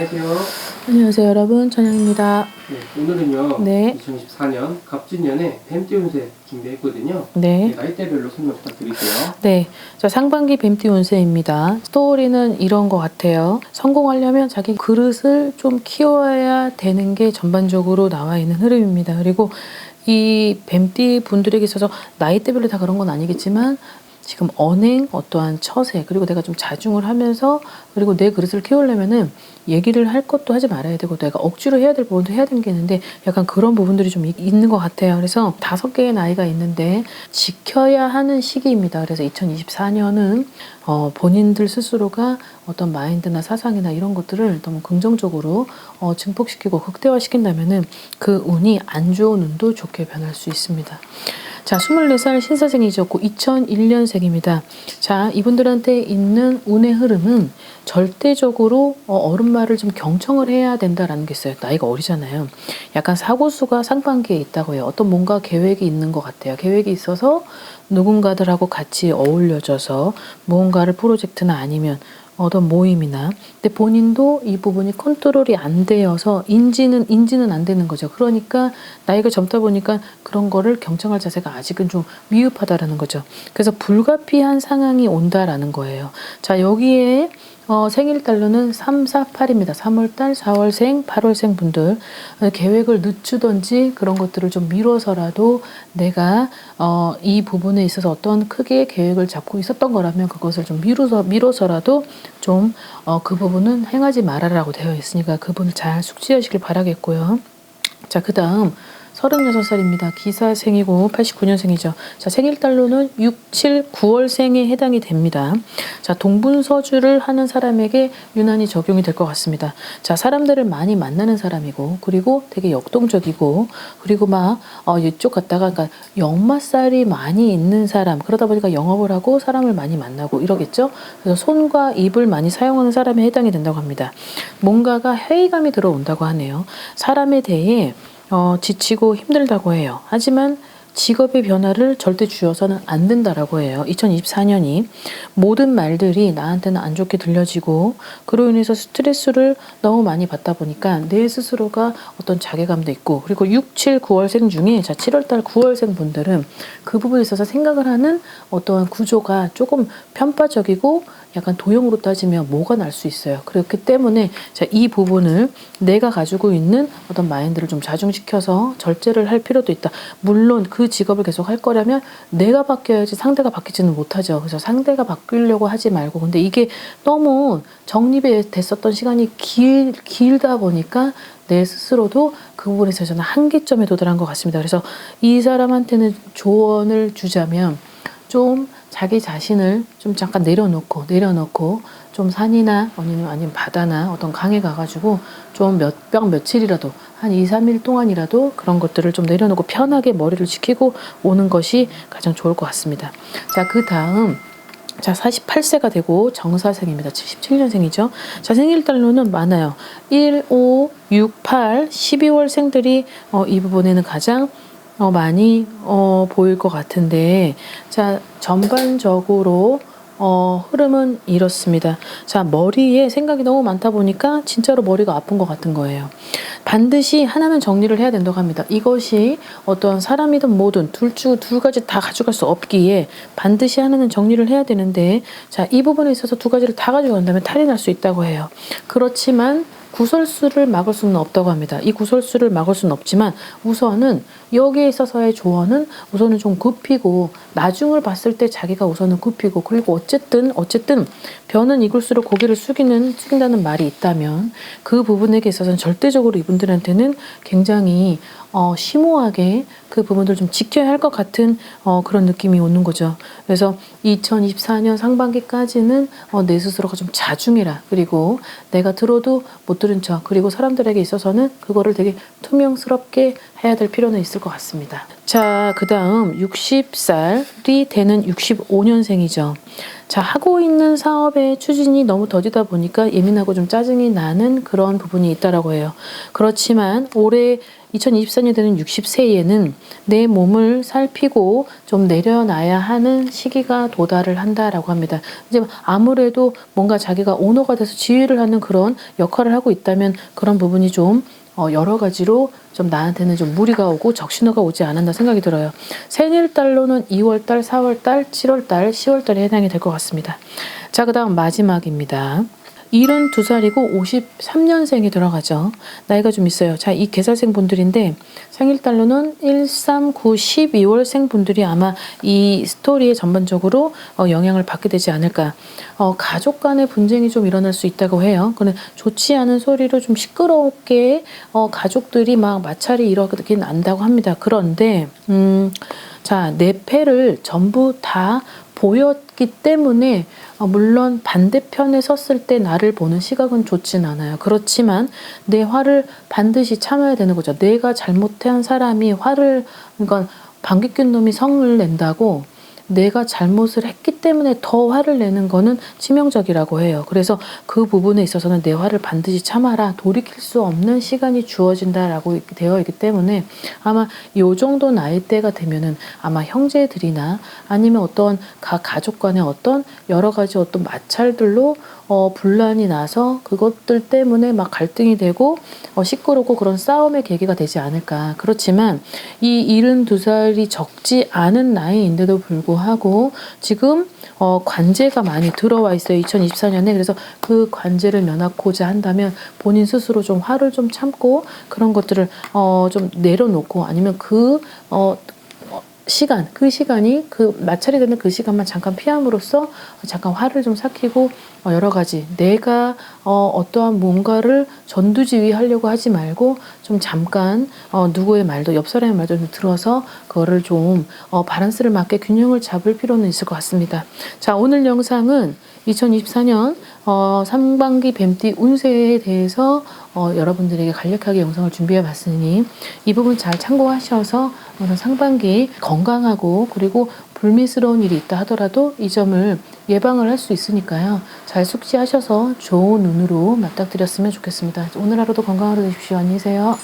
안녕하세요. 안녕하세요 여러분 천영입니다. 네, 오늘은요. 네. 2024년 갑진년에 뱀띠 운세 준비했거든요. 네. 나이대별로 설명 부탁드릴게요. 네. 자, 상반기 뱀띠 운세입니다. 스토리는 이런 것 같아요. 성공하려면 자기 그릇을 좀 키워야 되는 게 전반적으로 나와 있는 흐름입니다. 그리고 이 뱀띠 분들에게 있어서 나이대별로 다 그런 건 아니겠지만 지금 언행, 어떠한 처세, 그리고 내가 좀 자중을 하면서 그리고 내 그릇을 키우려면은 얘기를 할 것도 하지 말아야 되고 내가 억지로 해야 될 부분도 해야 되는 게 있는데 약간 그런 부분들이 좀 이- 있는 것 같아요. 그래서 다섯 개의 나이가 있는데 지켜야 하는 시기입니다. 그래서 2024년은 어, 본인들 스스로가 어떤 마인드나 사상이나 이런 것들을 너무 긍정적으로 어, 증폭시키고 극대화시킨다면은 그 운이 안 좋은 운도 좋게 변할 수 있습니다. 자, 24살 신사생이셨고 2001년생입니다. 자, 이분들한테 있는 운의 흐름은 절대적으로 어, 어른말을 좀 경청을 해야 된다라는 게 있어요. 나이가 어리잖아요. 약간 사고수가 상반기에 있다고 해요. 어떤 뭔가 계획이 있는 것 같아요. 계획이 있어서 누군가들하고 같이 어울려져서 무언가를 프로젝트나 아니면 어떤 모임이나 근데 본인도 이 부분이 컨트롤이 안 되어서 인지는 인지는 안 되는 거죠. 그러니까 나이가 젊다 보니까 그런 거를 경청할 자세가 아직은 좀 미흡하다라는 거죠. 그래서 불가피한 상황이 온다라는 거예요. 자 여기에 어, 생일 달로는 3, 4, 8입니다. 3월달, 4월생, 8월생 분들 어, 계획을 늦추던지 그런 것들을 좀 미뤄서라도 내가 어, 이 부분에 있어서 어떤 크게 계획을 잡고 있었던 거라면 그것을 좀 미루서 미뤄서라도 좀 어, 그 부분은 행하지 말아라고 되어 있으니까 그분을 잘 숙지하시길 바라겠고요. 자, 그 다음 36살입니다. 기사생이고 89년생이죠. 자, 생일달로는 6, 7, 9월생에 해당이 됩니다. 자, 동분서주를 하는 사람에게 유난히 적용이 될 것 같습니다. 자, 사람들을 많이 만나는 사람이고, 그리고 되게 역동적이고, 그리고 막, 어, 이쪽 갔다가, 그러니까 역마살이 많이 있는 사람, 그러다 보니까 영업을 하고 사람을 많이 만나고 이러겠죠? 그래서 손과 입을 많이 사용하는 사람에 해당이 된다고 합니다. 뭔가가 회의감이 들어온다고 하네요. 사람에 대해 어, 지치고 힘들다고 해요. 하지만 직업의 변화를 절대 주어서는 안 된다라고 해요. 2024년이 모든 말들이 나한테는 안 좋게 들려지고 그로 인해서 스트레스를 너무 많이 받다 보니까 내 스스로가 어떤 자괴감도 있고 그리고 6, 7, 9월생 중에 자 7월달 9월생 분들은 그 부분에 있어서 생각을 하는 어떠한 구조가 조금 편파적이고 약간 도형으로 따지면 뭐가 날 수 있어요. 그렇기 때문에 자, 이 부분을 내가 가지고 있는 어떤 마인드를 좀 자중시켜서 절제를 할 필요도 있다. 물론 그 직업을 계속 할 거라면 내가 바뀌어야지 상대가 바뀌지는 못하죠. 그래서 상대가 바뀌려고 하지 말고 근데 이게 너무 정립이 됐었던 시간이 길, 길다 보니까 내 스스로도 그 부분에 있어서 저는 한계점에 도달한 것 같습니다. 그래서 이 사람한테는 조언을 주자면 좀 자기 자신을 좀 잠깐 내려놓고 내려놓고 좀 산이나 아니면 아니면 바다나 어떤 강에 가가지고 좀몇병 며칠이라도 한 2, 3일 동안이라도 그런 것들을 좀 내려놓고 편하게 머리를 식히고 오는 것이 가장 좋을 것 같습니다. 자, 그 다음 자, 48세가 되고 정사생입니다. 77년생이죠. 자, 생일달로는 많아요. 1, 5, 6, 8, 12월 생들이 어, 이 부분에는 가장 어, 많이 어, 보일 것 같은데, 자, 전반적으로 어, 흐름은 이렇습니다. 자, 머리에 생각이 너무 많다 보니까 진짜로 머리가 아픈 것 같은 거예요. 반드시 하나는 정리를 해야 된다고 합니다. 이것이 어떤 사람이든 뭐든 둘중두 가지 다 가져갈 수 없기에 반드시 하나는 정리를 해야 되는데, 자, 이 부분에 있어서 두 가지를 다 가져간다면 탈이 날 수 있다고 해요. 그렇지만 구설수를 막을 수는 없다고 합니다. 이 구설수를 막을 수는 없지만 우선은 여기에 있어서의 조언은 우선은 좀 굽히고 나중을 봤을 때 자기가 우선은 굽히고 그리고 어쨌든 어쨌든 변은 익을수록 고개를 숙이는 숙인다는 말이 있다면 그 부분에 있어서는 절대적으로 이분들한테는 굉장히 어, 심오하게 그 부분들 좀 지켜야 할 것 같은 어, 그런 느낌이 오는 거죠. 그래서 2024년 상반기까지는 어, 내 스스로가 좀 자중해라. 그리고 내가 들어도 못 들은 척. 그리고 사람들에게 있어서는 그거를 되게 투명스럽게 해야 될 필요는 있을 것 같습니다. 자, 그 다음 60살이 되는 65년생이죠. 자, 하고 있는 사업의 추진이 너무 더디다 보니까 예민하고 좀 짜증이 나는 그런 부분이 있다라고 해요. 그렇지만 올해 2024년 되는 60세에는 내 몸을 살피고 좀 내려놔야 하는 시기가 도달을 한다라고 합니다. 이제 아무래도 뭔가 자기가 오너가 돼서 지휘를 하는 그런 역할을 하고 있다면 그런 부분이 좀 어, 여러 가지로 좀 나한테는 좀 무리가 오고 적신호가 오지 않았나 생각이 들어요. 생일 달로는 2월 달, 4월 달, 7월 달, 10월 달에 해당이 될 것 같습니다. 자, 그 다음 마지막입니다. 72살이고 53년생이 들어가죠. 나이가 좀 있어요. 자, 이 계살생 분들인데 생일달로는 1, 3, 9, 12월생 분들이 아마 이 스토리에 전반적으로 어, 영향을 받게 되지 않을까. 어, 가족 간의 분쟁이 좀 일어날 수 있다고 해요. 그는 좋지 않은 소리로 좀 시끄럽게 어, 가족들이 막 마찰이 일어나긴 안다고 합니다. 그런데 음, 자, 내 패를 전부 다 보였기 때문에 어, 물론 반대편에 섰을 때 나를 보는 시각은 좋진 않아요. 그렇지만 내 화를 반드시 참아야 되는 거죠. 내가 잘못한 사람이 화를 그러니까 방귀 뀐 놈이 성을 낸다고 내가 잘못을 했기 때문에 더 화를 내는 거는 치명적이라고 해요. 그래서 그 부분에 있어서는 내 화를 반드시 참아라. 돌이킬 수 없는 시간이 주어진다라고 되어 있기 때문에 아마 요 정도 나이대가 되면은 아마 형제들이나 아니면 어떤 가, 가족 간의 어떤 여러 가지 어떤 마찰들로 어, 분란이 나서 그것들 때문에 막 갈등이 되고 어, 시끄럽고 그런 싸움의 계기가 되지 않을까. 그렇지만 이 72살이 적지 않은 나이인데도 불구하고 지금 어, 관제가 많이 들어와 있어요. 2024년에. 그래서 그 관제를 면하고자 한다면 본인 스스로 좀 화를 좀 참고 그런 것들을 어, 좀 내려놓고 아니면 그 어, 시간, 그 시간이 그 마찰이 되는 그 시간만 잠깐 피함으로써 잠깐 화를 좀 삭히고 어, 여러 가지 내가 어, 어떠한 뭔가를 전두지휘하려고 하지 말고 좀 잠깐 어, 누구의 말도 옆 사람의 말도 좀 들어서 그거를 좀 어, 바란스를 맞게 균형을 잡을 필요는 있을 것 같습니다. 자 오늘 영상은 2024년 어, 상반기 뱀띠 운세에 대해서 어, 여러분들에게 간략하게 영상을 준비해 봤으니 이 부분 잘 참고하셔서 오늘 상반기 건강하고 그리고 불미스러운 일이 있다 하더라도 이 점을 예방을 할 수 있으니까요. 잘 숙지하셔서 좋은 눈으로 맞닥뜨렸으면 좋겠습니다. 오늘 하루도 건강하루 되십시오. 안녕히 계세요.